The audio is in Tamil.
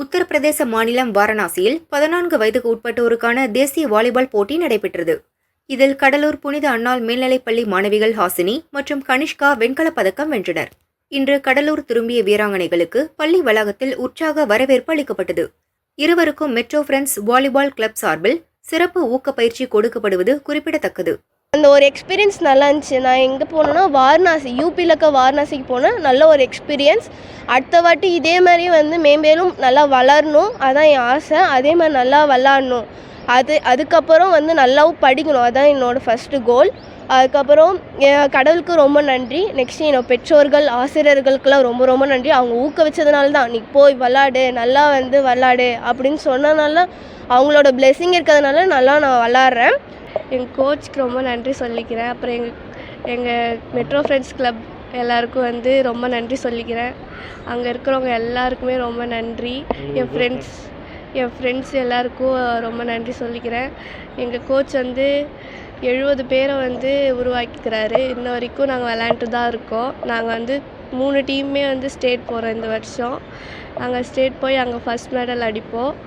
உத்தரப்பிரதேச மாநிலம் வாரணாசியில் பதினான்கு வயதுக்கு உட்பட்டோருக்கான தேசிய வாலிபால் போட்டி நடைபெற்றது. இதில் கடலூர் புனித அன்னாள் மேல்நிலைப்பள்ளி மாணவிகள் ஹாசினி மற்றும் கனிஷ்கா வெண்கலப் பதக்கம் வென்றனர். இன்று கடலூர் திரும்பிய வீராங்கனைகளுக்கு பள்ளி வளாகத்தில் உற்சாக வரவேற்பு அளிக்கப்பட்டது. இருவருக்கும் மெட்ரோ ஃப்ரெண்ட்ஸ் வாலிபால் கிளப் சார்பில் சிறப்பு ஊக்கப்பயிற்சி கொடுக்கப்படுவது குறிப்பிடத்தக்கது. அந்த ஒரு எக்ஸ்பீரியன்ஸ் நல்லா இருந்துச்சு. நான் எங்கே போனேன்னா வாரணாசி யூபியில் இருக்க வாரணாசிக்கு போனேன். நல்ல ஒரு எக்ஸ்பீரியன்ஸ் அடுத்த வாட்டி இதே மாதிரி வந்து மேம்பேலும் நல்லா வளரணும். அதான் என் ஆசை. அதே மாதிரி நல்லா விளாட்ணும் அது அதுக்கப்புறம் வந்து நல்லாவும் படிக்கணும். அதுதான் என்னோடய ஃபஸ்ட்டு கோல் அதுக்கப்புறம் என் கடவுளுக்கு ரொம்ப நன்றி. நெக்ஸ்ட் என்னோட பெற்றோர்கள் ஆசிரியர்களுக்கெல்லாம் ரொம்ப ரொம்ப நன்றி. அவங்க ஊக்குவிச்சதுனால தான் நீ போய் விளாடு நல்லா வந்து விளாடு அப்படின்னு சொன்னனால அவங்களோட blessing இருக்கிறதுனால நல்லா நான் விளாட்றேன் எங்கள் கோச்சுக்கு ரொம்ப நன்றி சொல்லிக்கிறேன். அப்புறம் எங்கள் எங்கள் மெட்ரோ ஃப்ரெண்ட்ஸ் கிளப் எல்லாருக்கும் வந்து ரொம்ப நன்றி சொல்லிக்கிறேன். அங்கே இருக்கிறவங்க எல்லாருக்குமே ரொம்ப நன்றி. என் ஃப்ரெண்ட்ஸ் என் ஃப்ரெண்ட்ஸ் எல்லாருக்கும் ரொம்ப நன்றி சொல்லிக்கிறேன். எங்கள் கோச் வந்து எழுபது பேரை வந்து உருவாக்கிக்கிறாரு. இன்ன வரைக்கும் நாங்கள் விளாண்ட்டு தான் இருக்கோம். நாங்கள் வந்து மூணு டீமுமே வந்து ஸ்டேட் போகிறோம் இந்த வருஷம். நாங்கள் ஸ்டேட் போய் அங்கே ஃபஸ்ட் மெடல் அடிப்போம்.